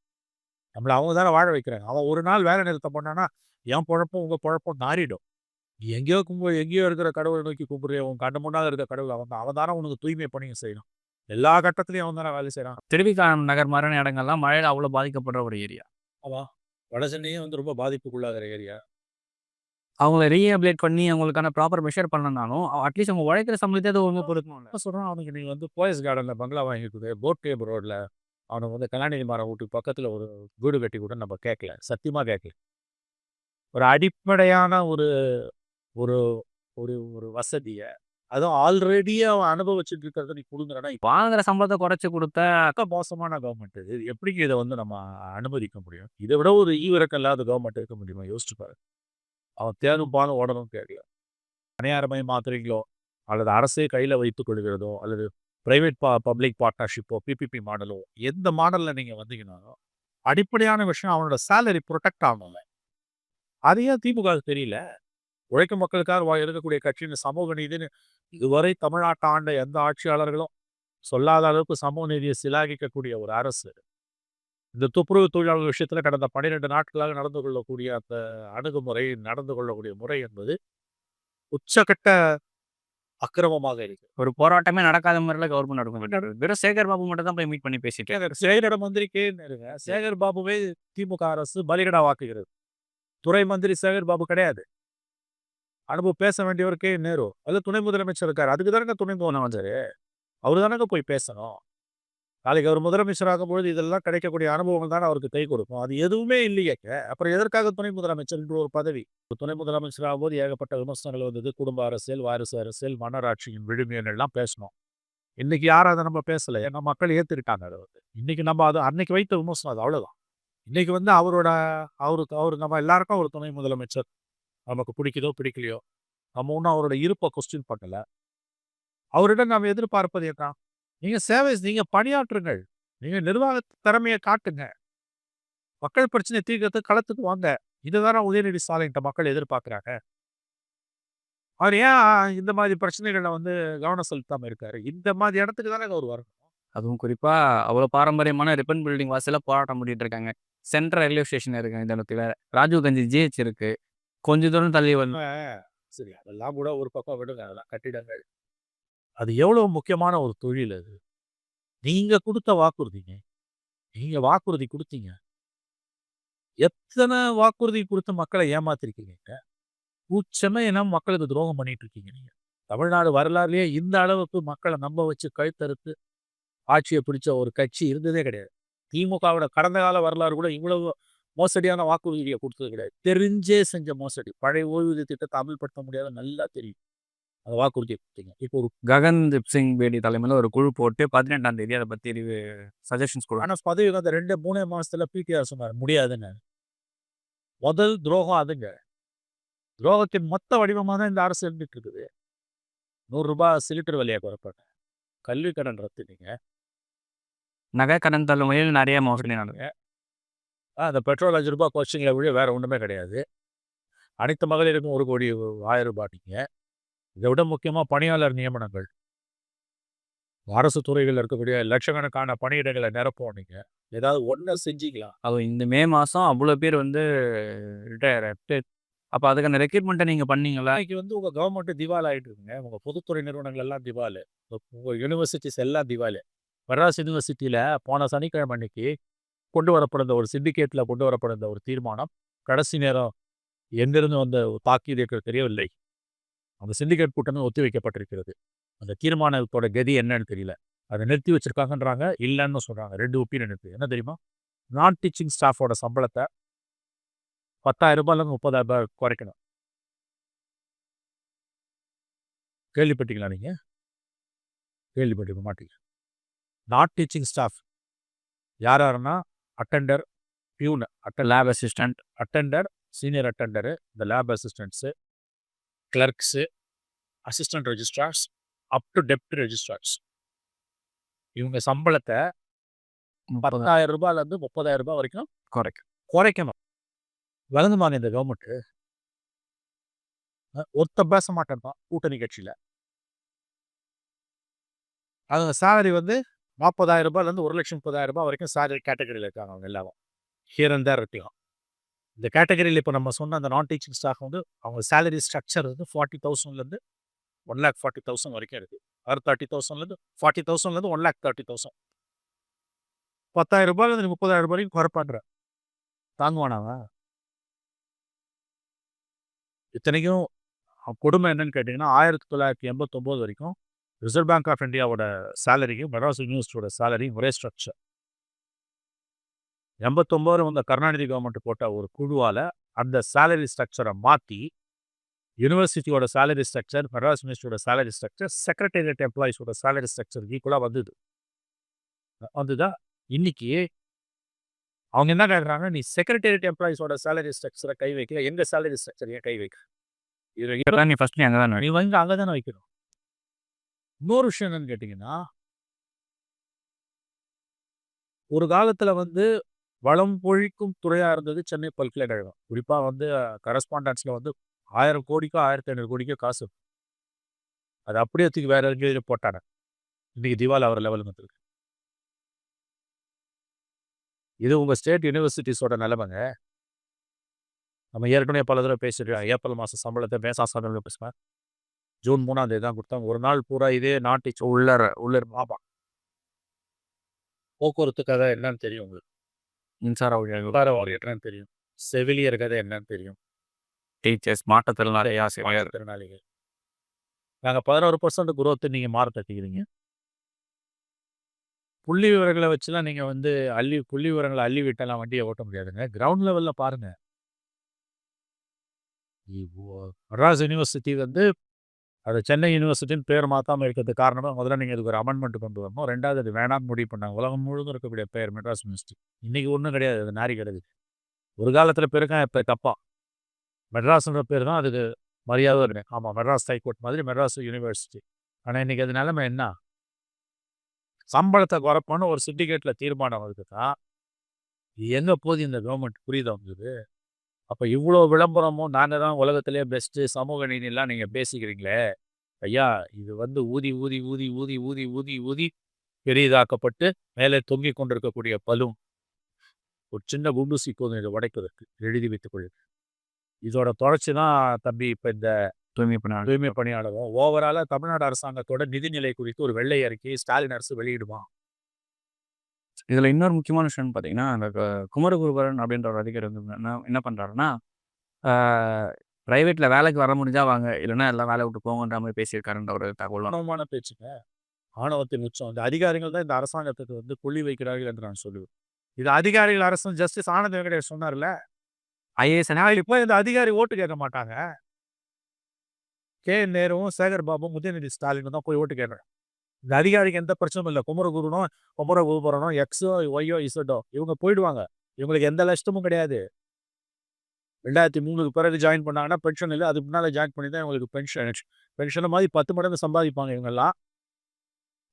S1: நம்மளை அவங்க தானே வாழ வைக்கிறாங்க. அவன் ஒரு நாள் வேலை நிறுத்தம் பண்ணானா என் பொழப்பும் உங்கள் பொழப்பும் நாறிடும். நீ எங்கேயோ கும்பு எங்கேயோ இருக்கிற கடவுளை நோக்கி கும்பிடுறிய? உன் கண்ணு முன்னாடி இருக்கிற கடவுள். அவன் அவன் தானே உனக்கு தூய்மை பணியை செய்யணும். எல்லா கட்டத்துலையும் அவன் தானே வேலை செய்கிறான்
S2: திருவிக்கானம் நகர் மாதிரியான இடங்கள்லாம் மழையில அவ்வளவு பாதிக்கப்படுற ஒரு ஏரியா.
S1: அவன் வட சென்னையே வந்து ரொம்ப பாதிப்புக்குள்ளாகிற ஏரியா.
S2: அவங்கள ரீஹபிலேட் பண்ணி அவங்களுக்கான ப்ராப்பர் மெஷர் பண்ணனாலும் அட்லீஸ்ட் அவங்க உழைக்கிற சம்பளத்தை அது ஒழுங்கு கொடுக்கணும்ல
S1: என்ன சொல்கிறான் அவனுக்கு நீ வந்து போயஸ் கார்டனில் பங்களா வாங்கிக்குது போட் கேப் ரோட்டில் அவனுக்கு வந்து கலாநிதி மரம் வீட்டுக்கு பக்கத்தில் ஒரு வீடு கட்டி கூட நம்ம கேட்கல சத்தியமாக கேட்கல ஒரு அடிப்படையான ஒரு ஒரு ஒரு ஒரு வசதியை அதுவும் ஆல்ரெடியே அவன் அனுபவிச்சுட்டு இருக்கிறத நீ கொடுங்குறனா
S2: வாங்குற சம்பளத்தை குறைச்சு கொடுத்த
S1: இப்போ மோசமான கவர்மெண்ட் இது. எப்படிங்க இதை வந்து நம்ம அனுமதிக்க முடியும்? இதை விட ஒரு ஈவிரக்கம் இல்லாத கவர்மெண்ட் இருக்க முடியுமா? யோசிச்சு பாரு. அவன் தேனும் பாலும் ஓடணும் கேட்கல. தனியார்மய மாத்திரைகளோ அல்லது அரசே கையில் வைத்துக் கொள்கிறதோ அல்லது பிரைவேட் பா பப்ளிக் பார்ட்னர்ஷிப்போ பிபிபி மாடலோ எந்த மாடலில் நீங்கள் வந்தீங்கன்னாலும் அடிப்படையான விஷயம் அவனோட சேலரி ப்ரொடெக்ட் ஆகணும்ல அது ஏன் திமுக தெரியல? உழைக்கும் மக்களுக்காக வா- இருக்கக்கூடிய கட்சியின் சமூக நீதினு இதுவரை தமிழ்நாட்டை ஆண்ட எந்த ஆட்சியாளர்களும் சொல்லாத அளவுக்கு சமூக நீதியை சிலாகிக்கக்கூடிய ஒரு அரசு. இந்த துப்புரவு தொழிலாளர் விஷயத்துல கடந்த பன்னிரெண்டு நாட்களாக நடந்து கொள்ளக்கூடிய அந்த அணுகுமுறை நடந்து கொள்ளக்கூடிய முறை என்பது உச்சகட்ட அக்கிரமமாக இருக்கு
S2: ஒரு போராட்டமே நடக்காத மாதிரில கவர்மெண்ட் நடக்கும். வெறும் சேகர் பாபு மட்டும் தான் போய் மீட் பண்ணி பேசிட்டு
S1: சேகர் மந்திரிக்கே இருங்க சேகர் பாபுவே திமுக அரசு பலிகடா வாக்குகிறது துறை மந்திரி சேகர் பாபு கிடையாது. அனுபவம் பேச வேண்டியவருக்கே நேரு. அது துணை முதலமைச்சர் இருக்காரு. அதுக்கு தானங்க துணை முதலமைச்சர்? அவரு தானங்க போய் பேசணும். நாளைக்கு அவர் முதலமைச்சராகும் பொழுது இதெல்லாம் கிடைக்கக்கூடிய அனுபவங்கள் தான் அவருக்கு கை கொடுக்கும். அது எதுவுமே இல்லையே அப்புறம் எதற்காக துணை முதலமைச்சர்ன்ற ஒரு பதவி? ஒரு துணை முதலமைச்சர் ஆகும்போது ஏகப்பட்ட விமர்சனங்கள் வந்தது. குடும்ப அரசியல் வாரிசு அரசியல் மன்னராட்சியின் விழுமியல் எல்லாம் பேசணும். இன்னைக்கு யாரும் அதை நம்ம பேசலை. ஏன்னா மக்கள் ஏத்துக்கிட்டாங்க அதை வந்து. இன்னைக்கு நம்ம அது அன்னைக்கு வைத்த விமர்சனம் அது அவ்வளோதான் இன்னைக்கு வந்து அவரோட அவருக்கு அவரு நம்ம எல்லாருக்கும் ஒரு துணை முதலமைச்சர் நமக்கு பிடிக்குதோ பிடிக்கலையோ நம்ம ஒன்றும் அவரோட இருப்பை கொஸ்டின் பண்ணல. அவரிடம் நாம் எதிர்பார்ப்பது என்ன? நீங்க சேவை நீங்க பணியாற்றுங்கள். நீங்க நிர்வாக திறமையை காட்டுங்க. மக்கள் பிரச்சனை தீர்க்கறதுக்கு களத்துக்கு வாங்க. இதுதானே உதயநிதி ஸ்டாலின்ட்ட மக்கள் எதிர்பார்க்கறாங்க? அவர் ஏன் இந்த மாதிரி பிரச்சனைகள்ல வந்து கவனம் செலுத்தாம இருக்காரு? இந்த மாதிரி இடத்துக்கு தானே அவர் வரணும்
S2: அதுவும் குறிப்பா அவ்வளவு பாரம்பரியமான ரிப்பன் பில்டிங் வாசல்ல போராட்டம் பண்ணிட்டு இருக்காங்க. சென்ட்ரல் ரயில்வே ஸ்டேஷன் இருக்கு இந்த இடத்துல. ராஜீவ் காந்தி ஜிஹெச் இருக்கு. கொஞ்ச தூரம் தள்ளி வந்து
S1: சரி அதெல்லாம் கூட ஒரு பக்கம் விடுங்க. அதெல்லாம் கட்டிடங்கள். அது எவ்வளவு முக்கியமான ஒரு தொழில் அது. நீங்க கொடுத்த வாக்குறுதிங்க. நீங்க வாக்குறுதி கொடுத்தீங்க. எத்தனை வாக்குறுதி கொடுத்து மக்களை ஏமாத்திருக்கீங்க கூச்சமே என்ன மக்களுக்கு துரோகம் பண்ணிட்டு இருக்கீங்க நீங்க? தமிழ்நாடு வரலாறுலயே இந்த அளவுக்கு மக்களை நம்ப வச்சு கழுத்தறுத்து ஆட்சியை பிடிச்ச ஒரு கட்சி இருந்ததே கிடையாது. திமுகவோட கடந்த கால வரலாறு கூட இவ்வளவு மோசடியான வாக்குறுதியை கொடுத்தது கிடையாது. தெரிஞ்சே செஞ்ச மோசடி. பழைய ஓய்வூதிய திட்டத்தை அமல்படுத்த முடியாத நல்லா தெரியும். அந்த வாக்குறுதியை கொடுத்தீங்க. இப்போ ஒரு
S2: ககன்தீப் சிங் பேடி தலைமையில ஒரு குழு போட்டு பதினெட்டாம் தேதி அதை பத்தி சஜஷன்ஸ் கொடுக்கணும்
S1: ஆனா பதவி அந்த ரெண்டு மூணே மாசத்துல பிடிஆர் சொன்னார் முடியாதுன்னு. முதல் துரோகம் அதுங்க. துரோகத்தின் மொத்த வடிவமாக தான் இந்த அரசு இருந்துட்டு இருக்குது நூறு ரூபாய் சிலிண்டர் விலையை குறைப்பாங்க. கல்வி கடன் ரத்து நீங்க
S2: நகை கடன் தள்ளுமையில் நிறைய மோசடி
S1: ஆ, அந்த பெட்ரோல் அஞ்சு ரூபாய் கோச்சிங்கில் விட வேற ஒன்றுமே கிடையாது. அனைத்து மகளிருக்கும் ஒரு கோடி ஆயிரம் ரூபாய் நீங்க. இதை விட முக்கியமாக பணியாளர் நியமனங்கள். அரசு துறைகளில் இருக்கக்கூடிய லட்சக்கணக்கான பணியிடங்களை நிரப்போம் நீங்க. ஏதாவது ஒன்றை செஞ்சீங்களா
S2: அதுவும் இந்த மே மாசம் அவ்வளவு பேர் வந்து ரிட்டையர் அப்ப அதுக்கான ரெக்ரூட்மெண்ட்டை நீங்க பண்ணீங்களா?
S1: இன்னைக்கு வந்து உங்க கவர்மெண்ட் திவால் ஆயிட்டு இருக்குங்க. உங்க பொதுத்துறை நிறுவனங்கள் எல்லாம் திவால். உங்க யூனிவர்சிட்டிஸ் எல்லாம் திவால். மெட்ராஸ் யூனிவர்சிட்டியில போன சனிக்கிழமை அன்னைக்கு கொண்டு வரப்படுந்த ஒரு சிண்டிகேட்ல கொண்டு வரப்படுந்த ஒரு தீர்மானம் கடைசி நேரம் எங்கிருந்து வந்த எனக்கு தெரியவில்லை. அந்த சிண்டிகேட் கூட்டமே ஒத்தி வைக்கப்பட்டிருக்கிறது. அந்த தீர்மானத்தோட கதி என்னன்னு தெரியல. அதை நிறுத்தி வச்சிருக்காங்கன்றாங்க இல்லைன்னு சொல்றாங்க. ரெண்டு ஒப்பீனியன் இருக்குது என்ன தெரியுமா? நான் டீச்சிங் ஸ்டாஃபோட சம்பளத்தை பத்தாயிரம் ரூபாயிலேருந்து முப்பதாயிரம் ரூபாய் குறைக்கணும். கேள்விப்பட்டீங்களா நீங்க? கேள்விப்பட்டிருக்க மாட்டீங்க. நாட் டீச்சிங் ஸ்டாஃப் யார் யாருன்னா? அட்டெண்டர் பியூன் அட்ட
S2: lab assistant
S1: attender senior attender இந்த lab assistants clerks assistant registrars up to deputy registrars இவங்க சம்பளத்தை பத்தாயிரம் ரூபாயிலேருந்து முப்பதாயிரம் ரூபாய் வரைக்கும்
S2: குறைக்கும்.
S1: குறைக்கணும். வழங்குமாங்க இந்த கவர்மெண்ட்டு ஒருத்த பேச மாட்டேன் தான் கூட்டணி கட்சியில். அவங்க சேலரி வந்து நாற்பதாயிரம் ரூபாயிலேருந்து ஒரு லட்சம் முப்பதாயிரம் ரூபாய் வரைக்கும் சேலரி கேட்டகரியில் இருக்காங்க அவங்க எல்லாரும். ஹியர் அண்ட் தேர் இருக்கலாம். இந்த கேட்டகரியில் இப்போ நம்ம சொன்ன அந்த நான் டீச்சிங் ஸ்டாஃப் வந்து அவங்க சேலரி ஸ்ட்ரக்சர் வந்து ஃபார்ட்டி தௌசண்ட்லேருந்து ஒன் லேக் ஃபார்ட்டி தௌசண்ட் வரைக்கும் இருக்குது ஆர் தேர்ட்டி தௌசண்ட்லேருந்து ஃபார்ட்டி தௌசண்ட்லேருந்து ஒன் லேக் தேர்ட்டி தௌசண்ட் பத்தாயிரம் ரூபாயிலேருந்து முப்பதாயிரம் ரூபாய் வரைக்கும் குறைப்பான்ற தாங்குவானாவா? இத்தனைக்கும் கொடுமை என்னன்னு கேட்டிங்கன்னா ஆயிரத்தி தொள்ளாயிரத்தி எண்பத்தொம்போது வரைக்கும் ரிசர்வ் பேங்க் ஆஃப் இந்தியாவோட சேலரியும் மெட்ராஸ் யூனிவர்சிட்டியோட சேலரியும் ஒரே ஸ்ட்ரக்சர் எண்பத்தொம்போது வந்த கருணாநிதி கவர்மெண்ட் போட்ட ஒரு குழுவால் அந்த சேலரி ஸ்ட்ரக்சரை மாற்றி யூனிவர்சிட்டியோட சேலரி ஸ்ட்ரக்சர் மெட்ராஸ் யூனிவர்சிட்டியோட சேலரி ஸ்ட்ரக்சர் செக்ரட்டேரியட் எம்ப்ளாயிஸோட சேலரி ஸ்ட்ரக்சர் ஈக்குவலாக வந்தது. வந்துதா? இன்னைக்கு அவங்க என்ன கேட்குறாங்க நீ செக்ரட்டேரியட் எம்ப்ளாயிஸோட சேலரி ஸ்ட்ரக்சரை கை வைக்கல. எங்க சேலரி ஸ்ட்ரக்சர் ஏன் கை வைக்க இது
S2: நீ ஃபர்ஸ்ட் நீ அங்கே தான்
S1: நீ வந்து அங்கே தானே வைக்கணும். இன்னொரு விஷயம் என்னன்னு கேட்டிங்கன்னா ஒரு காலத்தில் வந்து வளம் பொழிக்கும் துறையாக இருந்தது சென்னை பல்கலைக்கழகம். குறிப்பாக வந்து கரஸ்பாண்டன்ஸில் வந்து ஆயிரம் கோடிக்கோ ஆயிரத்தி ஐநூறு கோடிக்கோ காசு. அது அப்படியே தூக்கி வேற எங்கேயும் போட்டாங்க. இன்னைக்கு திவால் அவர் லெவலுக்கு வந்துருக்கு. இது உங்கள் ஸ்டேட் யூனிவர்சிட்டிஸோட நிலைமைங்க. நம்ம ஏற்கனவே பல தடவை பேசியிருக்கோம். ஏப்ரல் மாதம் சம்பளத்தை மேசா சம்பளம் பேசுவேன் ஜூன் மூணாம் தேதி தான் கொடுத்தாங்க. ஒரு நாள் பூரா இதே நாட்டு
S2: உள்ளார
S1: உள்ளர் பாப்பா போக்குவரத்து கதை என்னன்னு தெரியும் உங்களுக்கு.
S2: மின்சார ஊழியர்கள்
S1: வாரியம் என்னன்னு தெரியும்? செவிலியர் கதை என்னன்னு தெரியும்?
S2: டீச்சர்ஸ் மாற்றுத்திறனாளி ஆசிரியர்.
S1: மாற்றுத்திறனாளிகள். நாங்கள் பதினோரு பர்சன்ட் குரோத்து நீங்கள் மாற தட்டிக்கிறீங்க புள்ளி விவரங்களை வச்சுலாம் நீங்கள் வந்து அள்ளி புள்ளி விவரங்களை அள்ளி விட்டெல்லாம் வண்டியை ஓட்ட முடியாதுங்க. கிரவுண்ட் லெவலில் பாருங்க. இப்போ மெட்ராஸ் யூனிவர்சிட்டி வந்து அது சென்னை யூனிவர்சிட்டின்னு பேர் மாற்றாமல் இருக்கிறதுக்கு காரணமாக முதல்ல நீங்கள் இதுக்கு ஒரு அமெண்ட்மெண்ட் கொண்டு வரணும். ரெண்டாவது அது வேணாம்னு முடிவு பண்ணாங்க. உலகம் முழுவதும் இருக்கக்கூடிய பேர் மெட்ராஸ் யூனிவர்சிட்டி. இன்னைக்கு ஒன்றும் கிடையாது. அது நாரி கிடையாது ஒரு காலத்தில் பேருக்கா இப்போ தப்பா? மெட்ராஸ்ன்ற பேர் தான் அதுக்கு மரியாதை இருக்கு ஆமாம் மெட்ராஸ் ஹைகோர்ட் மாதிரி மெட்ராஸ் யூனிவர்சிட்டி. ஆனால் இன்னைக்கு அது நிலைமை என்ன? சம்பளத்தை குறைப்போன்னு ஒரு சிண்டிகேட்டில் தீர்மானம் வருதுன்னா எங்கே போகுது இந்த கவர்மெண்ட் புரியுதா உங்களுக்கு? அப்போ இவ்வளோ விளம்பரமும் நாங்கள் தான் உலகத்திலே பெஸ்ட்டு சமூக நீதிலாம் நீங்கள் பேசிக்கிறீங்களே? ஐயா இது வந்து ஊதி ஊதி ஊதி ஊதி ஊதி ஊதி ஊதி பெரிதாக்கப்பட்டு மேலே தொங்கிக் கொண்டிருக்கக்கூடிய பலூன். ஒரு சின்ன குண்டு சிக்கோது இதை உடைப்பதற்கு. எழுதி வைத்துக் கொள்ளுங்க இதோட தொடர்ச்சி தான் தம்பி இப்போ இந்த
S2: தூய்மை பணியாளர்.
S1: தூய்மை பணியாளரும். ஓவராலாக தமிழ்நாடு அரசாங்கத்தோட நிதிநிலை குறித்து ஒரு வெள்ளை அறிக்கை ஸ்டாலின் அரசு வெளியிடுமா?
S2: இதில் இன்னொரு முக்கியமான விஷயம்னு பார்த்தீங்கன்னா அந்த குமரகுருபரன் அப்படின்ற ஒரு அதிகாரி வந்து என்ன என்ன பண்ணுறாருன்னா ப்ரைவேட்டில் வேலைக்கு வர முடிஞ்சா வாங்க இல்லைன்னா எல்லாம் வேலை விட்டு போங்கன்ற மாதிரி பேசியிருக்காருன்ற ஒரு தகவல்
S1: ஆணவமான பேச்சுங்க. ஆணவத்தின் உச்சம். இந்த அதிகாரிகள் தான் இந்த அரசாங்கத்துக்கு வந்து கொள்ளி வைக்கிறார்கள் என்று நான் சொல்லுவேன். இது அதிகாரிகள் அரசு ஜஸ்டிஸ் ஆனந்த் வெங்கடேஷ் சொன்னார்ல
S2: ஐஏஎஸ்
S1: இப்போ இந்த அதிகாரி ஓட்டு கேட்க மாட்டாங்க. கே. நேருவும் சேகர் பாபுவும் உதயநிதி ஸ்டாலினும் தான் போய் ஓட்டு கேட்குறேன் இந்த அதிகாரிக்கு எந்த பிரச்சனையும் இல்லை. குமரகுருனோ குமரகுருபரனோ எக்ஸோ ஒய்யோ இசட்டோ இவங்க போயிடுவாங்க. இவங்களுக்கு எந்த நஷ்டமும் கிடையாது. ரெண்டாயிரத்தி மூணுக்கு பிறகு ஜாயின் பண்ணாங்கன்னா பென்ஷன் இல்லை. அதுக்கு முன்னால் ஜாயின் பண்ணி தான் இவங்களுக்கு பென்ஷன் பென்ஷனை மாதிரி பத்து மடங்கு சம்பாதிப்பாங்க இவங்கெல்லாம்.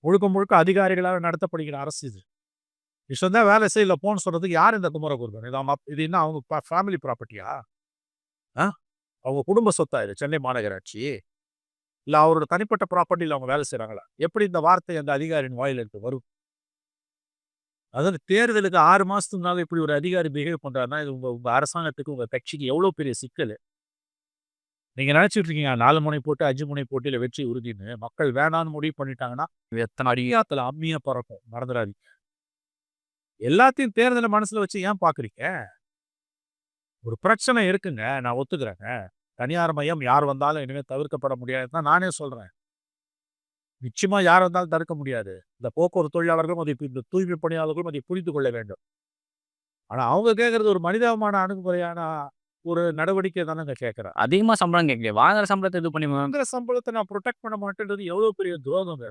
S1: முழுக்க முழுக்க அதிகாரிகளால் நடத்தப்படுகிற அரசு இது. இஷ்டம் தான் வேலை செய்யல போன்னு சொல்கிறதுக்கு யார் இந்த குமரகுருபன் இது அவங்க இது என்ன அவங்க ஃபேமிலி ப்ராப்பர்ட்டியா ஆ? அவங்க குடும்ப சொத்தா இது? சென்னை மாநகராட்சி? இல்லை அவரோட தனிப்பட்ட ப்ராப்பர்ட்டியில் அவங்க வேலை செய்கிறாங்களா எப்படி இந்த வார்த்தை அந்த அதிகாரியின் வாயிலிருந்து வரும்? அதாவது தேர்தலுக்கு ஆறு மாசத்துக்கு முன்னால் இப்படி ஒரு அதிகாரி பிஹேவ் பண்றாருன்னா இது உங்க உங்க அரசாங்கத்துக்கு உங்க கட்சிக்கு எவ்வளவு பெரிய சிக்கல்? நீங்க நினைச்சிட்டு இருக்கீங்க நாலு முனை போட்டு அஞ்சு முனை போட்டியில வெற்றி உறுதின்னு. மக்கள் வேணான்னு முடிவு பண்ணிட்டாங்கன்னா
S2: எத்தனை
S1: அடியாத்தில் அம்மியாக பறக்கும். மறந்துடாதீங்க. எல்லாத்தையும் தேர்தலை மனசுல வச்சு ஏன் பாக்குறீங்க? ஒரு பிரச்சனை இருக்குங்க. நான் ஒத்துக்கிறேங்க. தனியார் மையம் யார் வந்தாலும் இனிமே தவிர்க்கப்பட முடியாதுன்னு தான் நானே சொல்றேன் நிச்சயமா யாரா இருந்தாலும் தடுக்க முடியாது. இந்த போக்குவரத்து தொழிலாளர்களும் அதை இந்த தூய்மை பணியாளர்களும் அதை புரிந்து கொள்ள வேண்டும். ஆனா அவங்க கேட்கறது ஒரு மனிதாபிமான அணுகுமுறையான ஒரு நடவடிக்கை தானங்க கேட்கறாங்க.
S2: அதிகமா சம்பளம் கேட்கலையே. வாங்குற சம்பளத்த இது பண்ணி
S1: வாங்குற சம்பளத்த நான் புரொடெக்ட் பண்ண மாட்டேன்றது எவ்வளவு பெரிய துரோகங்க.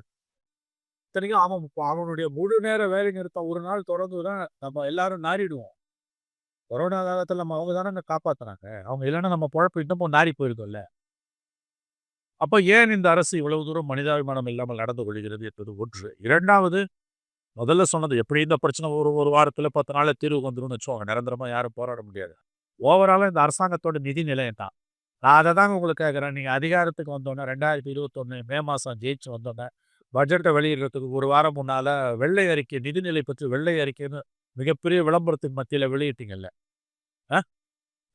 S1: இத்தனைக்கும் அவன் அவனுடைய முழு நேர வேலை நிறுத்தம் ஒரு நாள் தொடர்ந்ததுன்னா நம்ம எல்லாரும் நாறிடுவோம். கொரோனா காலத்தில் நம்ம அவங்க தானங்க காப்பாத்துனாங்க. அவங்க இல்லைன்னா நம்ம பொழப்பு இன்னமும் நாறி போயிருக்கோம்ல அப்போ ஏன் இந்த அரசு இவ்வளவு தூரம் மனிதாபிமானம் இல்லாமல் நடந்து கொள்கிறது என்பது ஒன்று. இரண்டாவது முதல்ல சொன்னது எப்படி இந்த பிரச்சனை ஒரு ஒரு வாரத்தில் பத்து நாளில் தீர்வு வந்துரும்னு வச்சுக்கோங்க. நிரந்தரமா யாரும் போராட முடியாது. ஓவராலாக இந்த அரசாங்கத்தோட நிதி நிலையம் தான். நான் அதை தாங்க உங்களுக்கு கேட்குறேன் நீங்கள் அதிகாரத்துக்கு வந்தோன்னே ரெண்டாயிரத்தி இருபத்தொன்று மே மாதம் ஜெயிச்சு வந்தோனே, பட்ஜெட்டை வெளியிடுறதுக்கு ஒரு வாரம் முன்னால் வெள்ளை அறிக்கை நிதிநிலை பற்றி வெள்ளை அறிக்கைன்னு மிகப்பெரிய விளம்பரத்தின் மத்தியில் வெளியிட்டீங்கல்ல. ஆ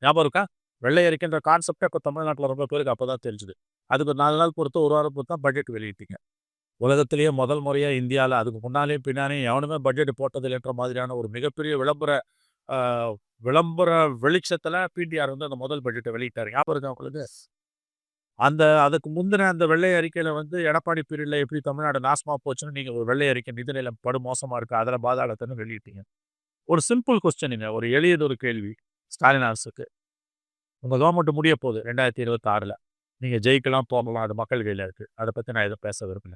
S1: ஞாபகம் இருக்கா? வெள்ளை அறிக்கைன்ற கான்செப்டே இப்போ தமிழ்நாட்டில் ரொம்ப பேருக்கு அப்பதான் தெரிஞ்சுது அதுக்கு நாலு நாள் பொறுத்து, ஒரு வாரம் பொறுத்து தான் பட்ஜெட் வெளியிட்டீங்க. உலகத்திலேயே முதல் முறையாக இந்தியால அதுக்கு முன்னாலேயும் பின்னாலேயும் எவனுமே பட்ஜெட் போட்டதில்லைன்ற மாதிரியான ஒரு மிகப்பெரிய விளம்பர விளம்பர வெளிச்சத்துல பிடிஆர் வந்து அந்த முதல் பட்ஜெட்டை வெளியிட்டாரு. ஞாபகம் இருக்கா உங்களுக்கு? அந்த அதுக்கு முந்தின அந்த வெள்ளை அறிக்கையில் வந்து எடப்பாடி பீரியட்ல எப்படி தமிழ்நாடு நாசமாக போச்சுன்னு நீங்க ஒரு வெள்ளை அறிக்கை நிதிநிலை படு மோசமாக இருக்கு. அதில் பாதாளத்தின்னு வெளியிட்டீங்க. ஒரு சிம்பிள் கொஸ்டினுங்க. ஒரு எளியது ஒரு கேள்வி ஸ்டாலின் அரசுக்கு. உங்கள் கவர்மெண்ட் முடிய போகுது 2026ல. நீங்க ஜெயிக்கலாம், போகலாம். அது மக்கள் கையில் இருக்குது அதை பற்றி நான் எதுவும் பேச விரும்பல.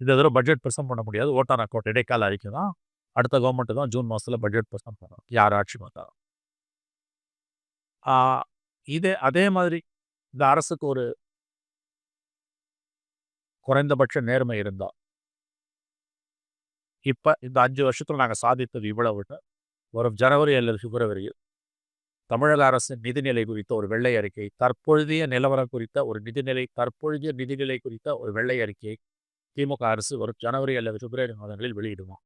S1: இந்த தடவை பட்ஜெட் பிரசன்ட் பண்ண முடியாது. ஓட் ஆன் இடைக்கால அறிக்கை தான். அடுத்த கவர்மெண்ட்டு தான் ஜூன் மாதத்தில் பட்ஜெட் பிரசன்ட் பண்ணணும். யார் ஆட்சி வந்தாலும். இதே அதே மாதிரி இந்த அரசுக்கு ஒரு குறைந்தபட்ச நேர்மை இருந்தால் இப்ப இந்த 5 வருஷத்துல நாங்க சாதித்தது இவ்வளவுன்னு, வரும் ஜனவரி அல்லது பிப்ரவரியில் தமிழக அரசின் நிதிநிலை குறித்த ஒரு வெள்ளை அறிக்கை, தற்பொழுதைய நிலவரம் குறித்த ஒரு நிதிநிலை தற்பொழுதைய நிதிநிலை குறித்த ஒரு வெள்ளை அறிக்கையை திமுக அரசு வரும் ஜனவரி அல்லது பிப்ரவரி மாதங்களில் வெளியிடுமா?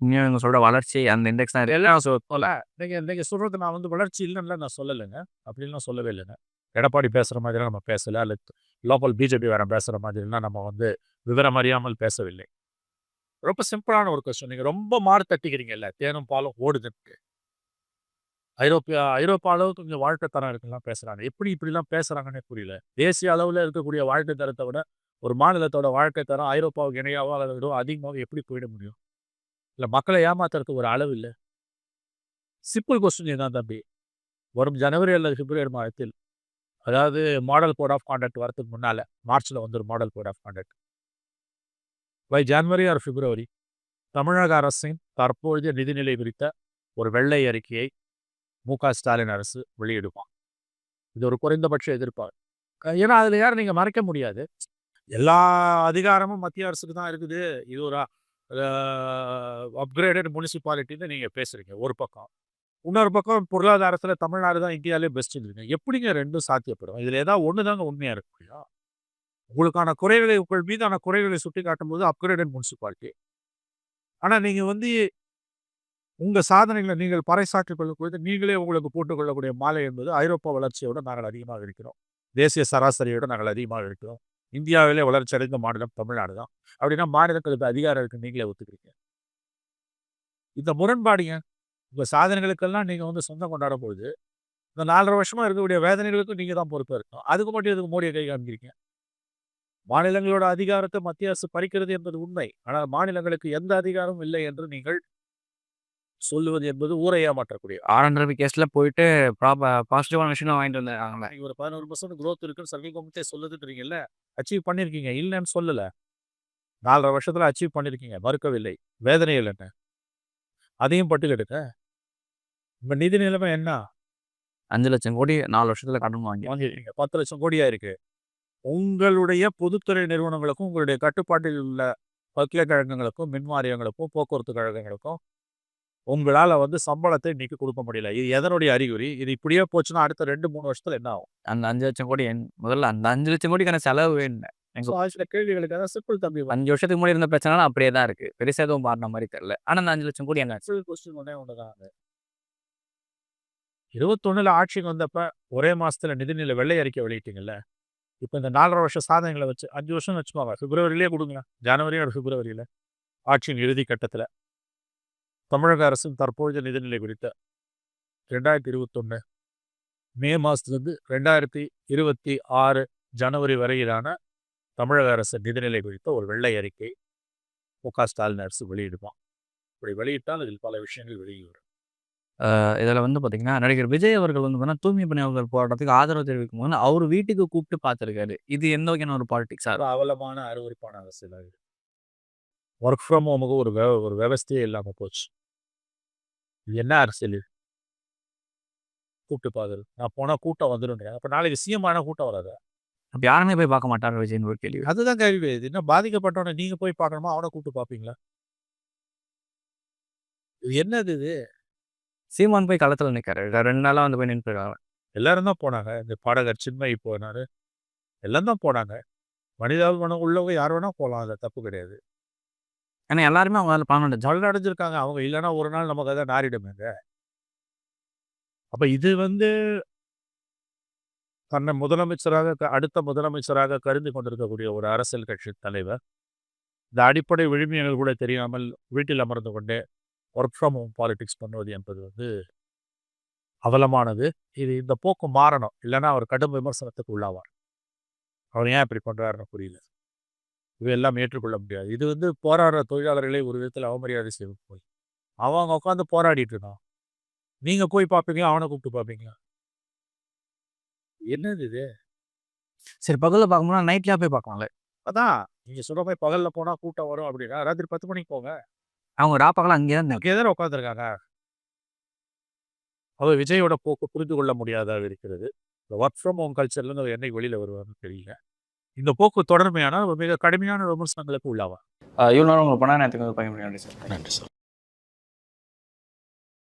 S2: நீங்க சொல்ற வளர்ச்சி அந்த இண்டெக்ஸ் தான்
S1: எல்லாம் சொல்ல நீங்க நீங்க சொல்றது நான் வந்து வளர்ச்சி இல்லன்னுலாம் நான் சொல்லலங்க. அப்படின்லாம் சொல்லவே இல்லங்க. எடப்பாடி பேசுற மாதிரிலாம் நம்ம பேசல. அல்ல லோக்கல் பிஜேபி வேற பேசுற மாதிரிலாம் நம்ம வந்து விவரம் அறியாமல் பேசவில்லை. ரொம்ப சிம்பிளான ஒரு கொஸ்டின். நீங்கள் ரொம்ப மாறு தட்டிக்கிறீங்கல்ல. தேனும் பாலும் ஓடுதுன்னு ஐரோப்பியா ஐரோப்பா அளவுக்கு கொஞ்சம் வாழ்க்கை தரம் இருக்குலாம் பேசுறாங்க. எப்படி இப்படிலாம் பேசுறாங்கன்னே புரியல. தேசிய அளவில் இருக்கக்கூடிய வாழ்க்கை தரத்தை விட, ஒரு மாநிலத்தோட வாழ்க்கை தரம் ஐரோப்பாவுக்கு இணையாவோ அல்லது விட எப்படி போயிட முடியும்? இல்லை மக்களை ஏமாத்துறதுக்கு ஒரு அளவு இல்லை சிம்பிள் கொஸ்டின் என்ன தம்பி. வரும் ஜனவரி அல்லது பிப்ரவரி மாதத்தில், அதாவது மாடல் கோட் ஆஃப் கான்டாக்ட் வரதுக்கு முன்னால் மார்ச்சில் வந்துரும் model code of contact by January or February தமிழக அரசின் தற்பொழுதைய நிதிநிலை குறித்த ஒரு வெள்ளை அறிக்கையை மு.க. ஸ்டாலின் அரசு வெளியிடுவான் இது ஒரு குறைந்தபட்ச எதிர்பார்ப்பு. ஏன்னா அதில் யாரும் நீங்கள் மறைக்க முடியாது. எல்லா அதிகாரமும் மத்திய அரசுக்கு தான் இருக்குது. இது ஒரு அப்கிரேடட் முனிசிபாலிட்டின்னு நீங்கள் பேசுறீங்க ஒரு பக்கம். இன்னொரு பக்கம் பொருளாதாரத்தில் தமிழ்நாடு தான் இந்தியாவிலே பெஸ்ட் இருக்குங்க எப்படிங்க ரெண்டும் சாத்தியப்படும்? இதில் ஏதாவது ஒன்று தாங்க உண்மையாக இருக்க உங்களுக்கான குறைகளை உங்கள் மீதான குறைகளை சுட்டிக்காட்டும்போது அப்கிரேடட் முனிசிபாலிட்டி. ஆனால் நீங்கள் வந்து உங்கள் சாதனைகளை நீங்கள் பறைசாற்றிக் கொள்ளக்கூடியது நீங்களே உங்களுக்கு போட்டுக்கொள்ளக்கூடிய மாலை என்பது ஐரோப்பா வளர்ச்சியோட நாங்கள் அதிகமாக இருக்கிறோம். தேசிய சராசரியோட நாங்கள் அதிகமாக இருக்கிறோம். இந்தியாவிலே வளர்ச்சி அடைந்த மாநிலம் தமிழ்நாடு தான். அப்படின்னா மாநிலங்களுக்கு அதிகாரம் இருக்கு நீங்களே ஒத்துக்கிறீங்க. இந்த முரண்பாடுங்க. உங்கள் சாதனைகளுக்கெல்லாம் நீங்கள் வந்து சொந்தம் கொண்டாடும்போது, இந்த நாலரை வருஷமாக இருக்கக்கூடிய வேதனைகளுக்கும் நீங்கள் தான் பொறுப்பாக இருக்கணும். அதுக்கு மட்டும் இதுக்கு மோடியை கை காமிக்கிறீங்க? மாநிலங்களோட அதிகாரத்த மத்திய அரசு பறிக்கிறது என்பது உண்மை. ஆனால் மாநிலங்களுக்கு எந்த அதிகாரமும் இல்லை என்று நீங்கள் சொல்லுவது என்பது ஊரை ஏமாற்றக்கூடிய
S2: ஆர்.என். ரவி கேஸ்ல போயிட்டு பாசிட்டிவான விஷயம் வாங்கிட்டு வந்தாங்கல்ல.
S1: ஒரு 11% குரோத் இருக்குன்னு சென்ட்ரல் கவர்மெண்ட்டே சொல்லுதுன்றீங்கல்ல. அச்சீவ் பண்ணியிருக்கீங்க. இல்லன்னு சொல்லல. 4 1/2 வருஷத்துல அச்சீவ் பண்ணியிருக்கீங்க. மறுக்கவில்லை. வேதனைகள் என்ன? அதையும் பட்டியலிடுங்க. உங்க நிதி நிலைமை என்ன?
S2: 5,00,000 கோடி 4 வருஷத்துல கடன் வாங்கி.
S1: வாங்கியிருக்கீங்க. 10,00,000 கோடியா இருக்கு. உங்களுடைய பொதுத்துறை நிறுவனங்களுக்கும், உங்களுடைய கட்டுப்பாட்டில் உள்ள பல்கலைக்கழகங்களுக்கும், மின் வாரியங்களுக்கும், போக்குவரத்து கழகங்களுக்கும் உங்களால வந்து சம்பளத்தை இன்னைக்கு குடுக்க முடியல. இது எதனுடைய அறிகுறி? இது இப்படியே போச்சுன்னா அடுத்த 2, 3 வருஷத்துல என்ன ஆகும்?
S2: அந்த 5,00,000 கோடி என் முதல்ல அந்த 5,00,000 கோடிக்கான செலவு என்ன?
S1: சில கேள்விகளுக்கு அதான் சிம்பிள் தம்பி.
S2: 5 வருஷத்துக்கு முன்னாடி இருந்த பிரச்சனைலாம் அப்படியே தான் இருக்கு. பெருசா எதுவும் மாறுன மாரி தெரியல. ஆனா அந்த 5,00,000 கோடி என்னாச்சு?
S1: சிம்பிள் கொஸ்டின் ஒண்ணே ஒண்ணுதாங்க. 21ல ஆட்சிக்கு வந்தப்ப ஒரே மாசத்துல நிதிநிலை வெள்ளை அறிக்கை வெளியிட்டீங்கல்ல. இப்போ இந்த நாலரை வருஷம் சாதனைகளை வச்சு அஞ்சு வருஷம்னு வச்சுக்கோங்க. பிப்ரவரியிலேயே கொடுங்க ஜனவரி அல்லது பிப்ரவரியில. ஆட்சியின் இறுதி கட்டத்துல. தமிழக அரசின் தற்போதைய நிதிநிலை குறித்த 2021 மே மாதத்துலேருந்து ரெண்டாயிரத்தி இருபத்தி ஆறு ஜனவரி வரையிலான தமிழக அரசு நிதிநிலை குறித்த ஒரு வெள்ளை அறிக்கை மு க ஸ்டாலின் அரசு வெளியிடுமா இப்படி வெளியிட்டால் அதில் பல விஷயங்கள் வெளியே வரும்
S2: இதில் வந்து பார்த்தீங்கன்னா நடிகர் விஜய் அவர்கள் வந்து பார்த்தீங்கன்னா தூய்மை பணியாளர்கள் போராட்டத்துக்கு ஆதரவு தெரிவிக்கும் போது அவர் வீட்டுக்கு கூப்பிட்டு பார்த்துருக்காரு இது எந்த வகையான ஒரு பாலிடிக்ஸ்
S1: அது அவலமான அருவருப்பான அரசியலாக இருக்கு ஒர்க் ஃப்ரம் ஹோமுக்கு ஒரு வெ ஒரு விவஸ்தையே இல்லாமல் போச்சு. இது என்ன அரசியல் இது? கூப்பிட்டு பாக்குறது நான் போனால் கூட்டம் வந்துடும் அப்போ நாளைக்கு சிஎம் கூட்டம் வராது?
S2: அப்போ யாருமே போய் பார்க்க மாட்டார் விஜய்னு ஒரு கேள்வி
S1: அதுதான் கேள்வி இது என்ன பாதிக்கப்பட்டவனை நீங்க போய் பார்க்கணுமா? அவனை கூப்பிட்டு பார்ப்பீங்களா இது என்னது இது?
S2: சீமான் போய் களத்தில் நிற்காரு ரெண்டு நாளாக வந்து போய் நின்றுருக்காங்க
S1: எல்லாரும் தான் போனாங்க. இந்த பாடகர் சின்மயி போனாரு. எல்லாம் தான் போனாங்க. மனிதாபிமானம் உள்ளவங்க யார் வேணா போகலாம் அதில் தப்பு கிடையாது.
S2: ஏன்னா எல்லாருமே அவங்க அதில் பணம்
S1: ஜல் அடைஞ்சிருக்காங்க. அவங்க இல்லைன்னா ஒரு நாள் நமக்கு அதை நாரிடுமேங்க அப்ப இது வந்து தன்னை முதலமைச்சராக க- அடுத்த முதலமைச்சராக கருதி கொண்டிருக்கக்கூடிய ஒரு அரசியல் கட்சி தலைவர். இந்த அடிப்படை விழுமியங்கள் கூட தெரியாமல் வீட்டில் அமர்ந்து கொண்டே ஒர்க் ஃப்ரம் ஹோம் பாலிடிக்ஸ் பண்ணுவது என்பது வந்து அவலமானது. இது இந்த போக்கு மாறணும். இல்லைன்னா அவர் கடும் விமர்சனத்துக்கு உள்ளாவார். அவர் ஏன் இப்படி பண்றாருன்னு புரியல. இவையெல்லாம் ஏற்றுக்கொள்ள முடியாது. இது வந்து போராடுற தொழிலாளர்களை ஒரு விதத்தில் அவமரியாதை செய்வது போய் அவங்க உட்காந்து போராடிட்டு இருக்கான். நீங்க போய் பார்ப்பீங்களா? அவனை கூப்பிட்டு பார்ப்பீங்களா? என்னது இது?
S2: சரி பகலில் பார்க்கும்போது நைட்லேயே போய் பார்க்கலாம்ல?
S1: அதான் நீங்க சொல்ற மாதிரி பகல்ல போனா கூட்டம் வரும் அப்படின்னா ராத்திரி பத்து மணிக்கு போங்க.
S2: அவங்க ராப்பகலாம் அங்கேயே தான்
S1: அங்கே தானே உட்காந்துருக்காங்க அவர் விஜயோட போக்கு புரிந்து கொள்ள முடியாததாக இருக்கிறது. இந்த ஒர்க் ஃப்ரம் ஹோம் கல்ச்சர்லேருந்து அவர் என்னைக்கு வெளியில் வருவார்னு தெரியல. இந்த போக்கு தொடர்மையானால் அவர் மிக கடுமையான விமர்சனங்களுக்கு உள்ளாவார்
S2: இவ்வளோ நேரம் உங்களுக்கு பண்ண நேரத்துக்கு பயன்படுத்தி சார்.
S1: நன்றி சார்.